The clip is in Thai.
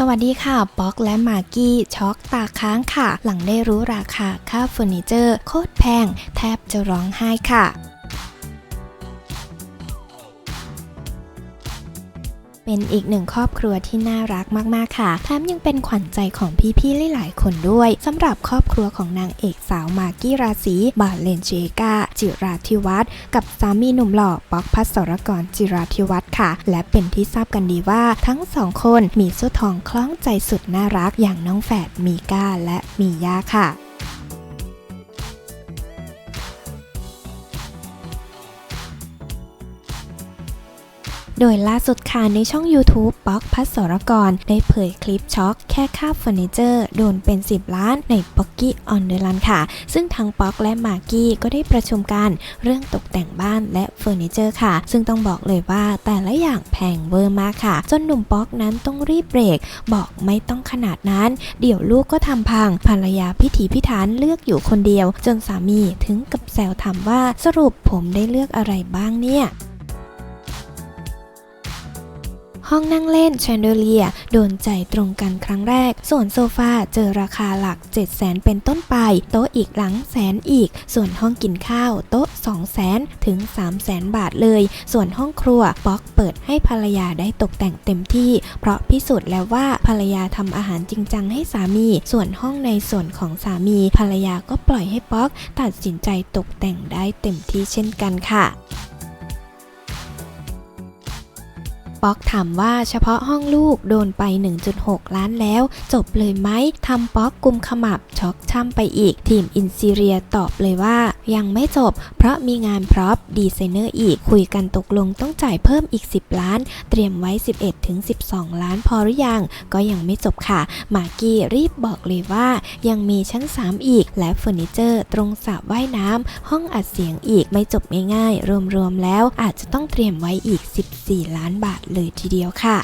สวัสดีค่ะป๊อกและมากกี้ช็อกตาค้างค่ะ หลังได้รู้ราคาค่าเฟอร์นิเจอร์ โคตรแพง แทบจะร้องไห้ค่ะ เป็นอีกหนึ่งครอบครัวที่น่ารักมากๆค่ะ แถมยังเป็นขวัญใจของพี่ๆหลายๆคนด้วยสำหรับครอบครัวของนางเอกสาวมากกี้ราศีบาเลนเจกาจิราธิวัฒน์กับสามีหนุ่มหล่อป๊อกพัสรกรจิราธิวัฒน์ค่ะ และเป็นที่ทราบกันดีว่าทั้งสองคนมีสุดทองคล้องใจสุดน่ารักอย่างน้องแฝดมีก้าและมีย่าค่ะ โดยล่าสุดค่ะในช่อง YouTube ป๊อกพัสรกร ได้เผยคลิปช็อกแค่ค่าเฟอร์นิเจอร์โดนเป็น 10 ล้านในป๊อกกี้ออนเดอรันค่ะ ซึ่งทั้งป๊อกและมากกี้ก็ได้ประชุมกันเรื่องตกแต่งบ้านและเฟอร์นิเจอร์ค่ะ ซึ่งต้องบอกเลยว่าแต่ละอย่างแพงเวอร์มากค่ะ จนหนุ่มป๊อกนั้นต้องรีบเบรก บอกไม่ต้องขนาดนั้น เดี๋ยวลูกก็ทำพังภรรยาพิถีพิถันเลือกอยู่คนเดียว จนสามีถึงกับแซวถามว่าสรุปผมได้เลือกอะไรบ้างเนี่ย ห้องนั่งเล่นแชนเดเลียโดนใจตรงกันครั้งแรก ส่วนโซฟาเจอราคาหลัก 7 0 0แสนเป็นต้นไป โต๊ะอีกหลังแสนอีก ส่วนห้องกินข้าวโต๊ะ 2 0 0แสนถึง 3 0 0แสนบาทเลย ส่วนห้องครัวป๊อกเปิดให้ภรรยาได้ตกแต่งเต็มที่ เพราะพิสูจน์แล้วว่าภรรยาทำอาหารจริงจังให้สามี ส่วนห้องในส่วนของสามี ภรรยาก็ปล่อยให้ป๊อก ตัดสินใจตกแต่งได้เต็มที่เช่นกันค่ะ ป๊อกถามว่าเฉพาะห้องลูกโดนไป 1.6 ล้านแล้ว จบเลยไหมทำป๊อกกุมขมับช็อกช่ำไปอีก ทีมอินซีเรียตอบเลยว่า ยังไม่จบ เพราะมีงานพร็อพดีไซเนอร์อีก คุยกันตกลงต้องจ่ายเพิ่มอีก 10 ล้าน เตรียมไว้ 11ถึง12 ล้านพอหรือยัง ก็ยังไม่จบค่ะ มากี้รีบบอกเลยว่า ยังมีชั้น 3 อีก และเฟอร์นิเจอร์ตรงสระว่ายน้ำห้องอัดเสียงอีกไม่จบง่ายๆ รวมๆแล้วอาจจะต้องเตรียมไว้อีก 14 ล้านบาทเลยทีเดียวค่ะ